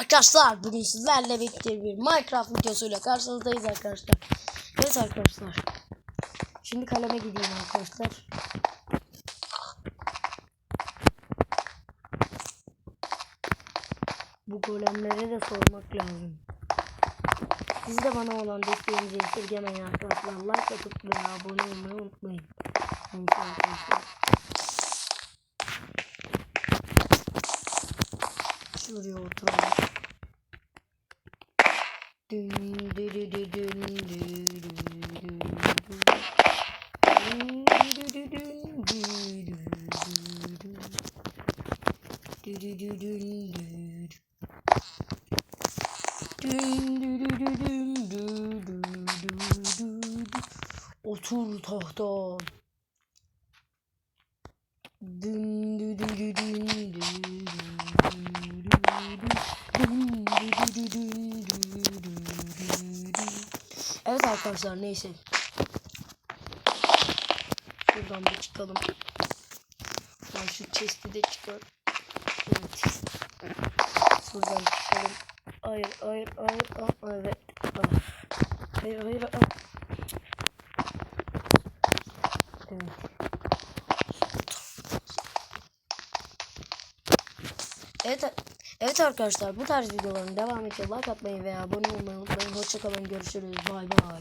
Arkadaşlar bugün sizlerle birlikte bir Minecraft videosuyla karşınızdayız arkadaşlar. Evet arkadaşlar. Şimdi kaleme gideyim arkadaşlar. Bu golemlere de sormak lazım. Siz de bana olan desteğinizi esirgemeyin arkadaşlar. Like atıp ve abone olmayı unutmayın. Neyse arkadaşlar. Şuraya oturalım. Dün dü dü dü dün dü dü dü dü. Dün dü dü dü dün dü dü dü dü. Dü dü dü dün dü dü. Dün dü dü dü dün dü dü dü dü dü. Otur tahta. Dün dü dü dü dün dü dü dü dü. Dün dü dü dü dün dü dü dü dü. Evet arkadaşlar neyse. Şuradan bir çıkalım. Ben şu chest'i de çıkar. Evet. Buradan çıkalım. Hayır hayır hayır. Aa, evet. Ah. Hayır hayır. aa. Evet. Evet, evet arkadaşlar bu tarz videoların devamı için like atmayı veya abone olmayı unutmayın. Hoşçakalın görüşürüz. Bay bay.